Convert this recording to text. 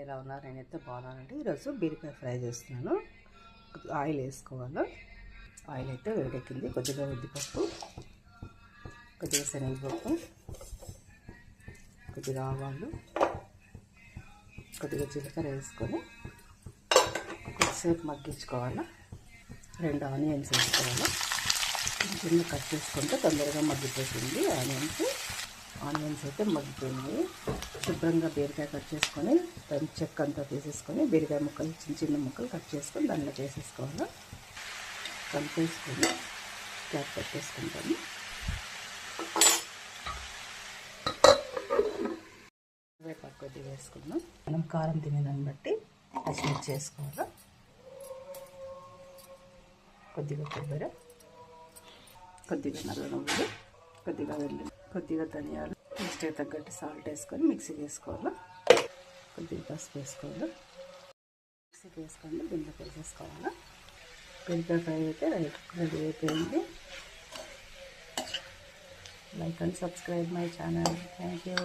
అందరూ ఎలా ఉన్నారు నేనైతే బాగున్నానండి. ఈరోజు బీరకాయ ఫ్రై చేస్తున్నాను. ఆయిల్ వేసుకోవాలి. ఆయిల్ అయితే వేడెక్కింది. కొద్దిగా ఉద్దిపప్పు కొద్దిగా శనగపప్పు కొద్దిగా ఆవాలు కొద్దిగా జీలకర్ర వేసుకొని కొద్దిసేపు మగ్గించుకోవాలి. రెండు ఆనియన్స్ వేసుకోవాలి. చిన్న కట్ చేసుకుంటే తొందరగా మగ్గిపోతుంది. ఆనియన్స్ ఆనియన్స్ అయితే మగ్గిపోయినాయి. శుభ్రంగా బీరకాయ కట్ చేసుకొని దాని చెక్క అంతా తీసేసుకొని బీరకాయ ముక్కలు చిన్న చిన్న ముక్కలు కట్ చేసుకొని దానిలో చేసేసుకోవాలి? కలిపేసుకొని క్యాప్ పెట్టేసుకుంటాము వేపాకు కొద్దిగా వేసుకుందాం. మనం కారం తినేదాన్ని బట్టి పచ్చిమిర్చి చేసుకోవాలి కొద్దిగా కొబ్బరి కొద్దిగా నల్ల నువ్వులు కొద్దిగా వెళ్ళి కొద్దిగా ధనియాలు టేస్ట్కి తగ్గట్టు సాల్ట్ వేసుకొని మిక్సీకి వేసుకోవాలి కొద్దిగా పసుపు వేసుకోవాలి? మిక్సీకి వేసుకొని బిందె వేసేసుకోవాలి బెండకాయ ఫ్రై అయితే రెడీ అయిపోయింది. Like and subscribe my channel thank you